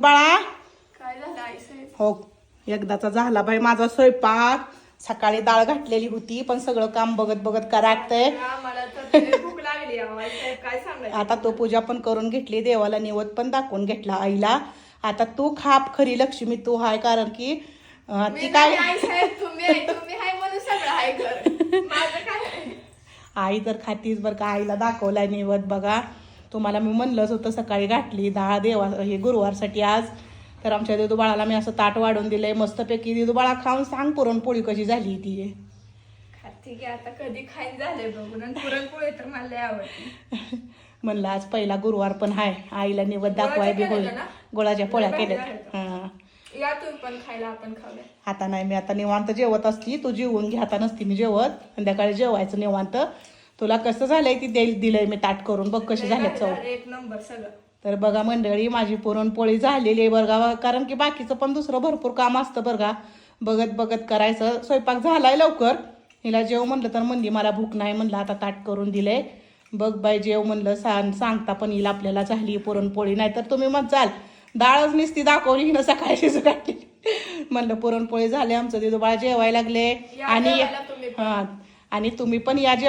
बाळा. हो एकदाचा झाला बाई माझा स्वयंपाक. सकाळी डाळ घातलेली होती पण सगळं काम बघत बघत करागतंय सांगायचं? आता तो पूजा पण करून घेतली देवाला निवत पण दाखवून घेतला आईला. आता तू खाप खरी लक्ष्मी तू हाय कारण की ती काय आई तर खातीच बरं का आईला दाखवलाय निवत बघा. तुम्हाला मी म्हणलंच होतं सकाळी घातली डाळ देवा हे गुरुवारसाठी आज. तर आमच्या दिदू बाळाला मी असं ताट वाढून दिलंय मस्तपैकी दिदू बाळा खाऊन सांग पुरणपोळी कशी झाली ती. ठीक आहे आता कधी खाईन झाले बघून पुरणपोळी तर मला आवडते म्हणलं आज पहिला गुरुवार पण हाय आईला निवत दाखवाय बी ना? गुळाच्या पोळ्या केल्यात. हां. या पण खायला आपण खाऊया. आता नाही मी आता निवांत जेवत असती तू जेवून घे आता नसती मी जेवत. संध्याकाळी जेवायचं निवांत. तुला कसं झालंय ती देईल दिलंय मी ताट करून बघ कशी लय झाल्यात भारी चव. झालं, एक नंबर सगळं. तर बघा मंडळी माझी पुरणपोळी झालेली आहे बरं कारण की बाकीचं पण दुसरं भरपूर काम असतं बरं का. बघत बघत करायचं. स्वयंपाक झालाय लवकर. हिला जेव म्हणलं तर म्हणली मला भूक नाही म्हणलं आता ताट करून दिले बघ बाई जेव म्हणलं सांग सांगता पण येईल आपल्याला झाली पुरणपोळी. नाही तर तुम्ही मग चाल डाळच नुसती दाखवली हिनं सकाळी शिजू घातली. म्हणलं पुरणपोळी झाली आमचं. बाळा जेवायला लागले. आणि. हां. आणि तुम्ही पण या जेवा